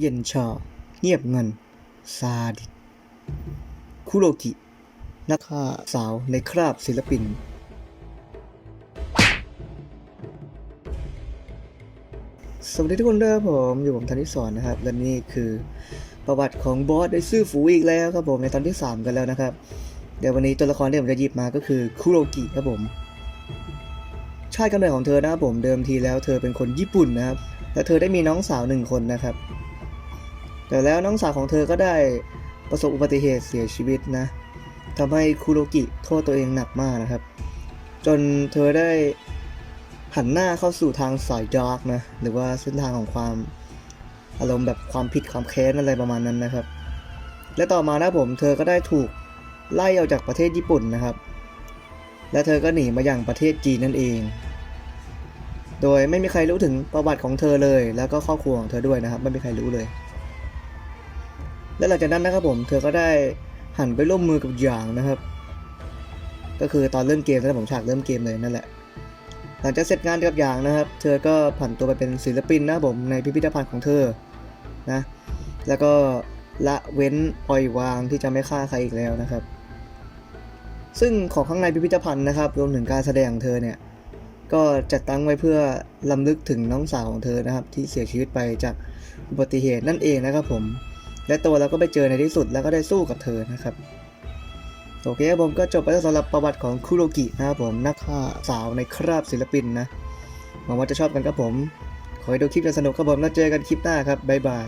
เย็นชาเงียบเงิน ซาดิคุโรกิ นักฆ่าสาวในคราบศิลปิน สวัสดีทุกคนด้วยครับผม อยู่ผมธนิสรนะครับ และนี่คือประวัติของบอสได้ซื่อฝูอีกแล้วครับผมในตอนที่ 3 กันแล้วนะครับ เดี๋ยววันนี้ตัวละครที่ผมจะหยิบมาก็คือคุโรกิครับผมชาติกำเนิดของเธอนะครับผมเดิมทีแล้วเธอเป็นคนญี่ปุ่นนะครับและเธอได้มีน้องสาวหนึ่งคนนะครับ แต่แล้วน้องสาวของเธอก็ได้ประสบอุบัติเหตุเสียชีวิตนะทำให้คุโรกิโทษตัวเองหนักมากนะครับ จนเธอได้หันหน้าเข้าสู่ทางสายดาร์กนะ หรือว่าเส้นทางของความอารมณ์แบบความผิดความแค้นอะไรประมาณนั้นนะครับ และต่อมานะผมเธอก็ได้ถูกไล่ออกจากประเทศญี่ปุ่นนะครับ และเธอก็หนีมาอย่างประเทศจีนนั่นเอง โดยไม่มีใครรู้ถึงประวัติของเธอเลย แล้วก็ครอบครัวของเธอด้วยนะครับ ไม่มีใครรู้เลย และหลังจากนั้นนะครับผมเธอก็ได้หันไปร่วมมือกับหยางนะครับ ก็คือตอนเริ่มเกมนะผมฉากเริ่มเกมเลยนั่นแหละ หลังจากเสร็จงานกับหยางนะครับ เธอก็ผันตัวไปเป็นศิลปินนะครับผมในพิพิธภัณฑ์ของเธอนะแล้วก็ละเว้นปล่อยวางที่จะไม่ฆ่าใครอีกแล้วนะครับ ซึ่งของข้างในพิพิธภัณฑ์นะครับรวมถึงการแสดงของเธอเนี่ยก็จัดตั้งไว้เพื่อลำลึกถึงน้องสาวของเธอนะครับ ที่เสียชีวิตไปจากอุบัติเหตุนั่นเองนะครับผม และตัวเราก็ไปเจอในที่สุดแล้วก็ได้สู้กับเธอนะครับโอเคครับผมก็จบไปแล้วสำหรับประวัติของคุโรกินะครับผมนักฆ่าสาวในคราบศิลปินนะหวังว่าจะชอบกันครับผม ขอให้ดูคลิปจะสนุกครับผมแล้วเจอกันคลิปหน้าครับบ๊ายบาย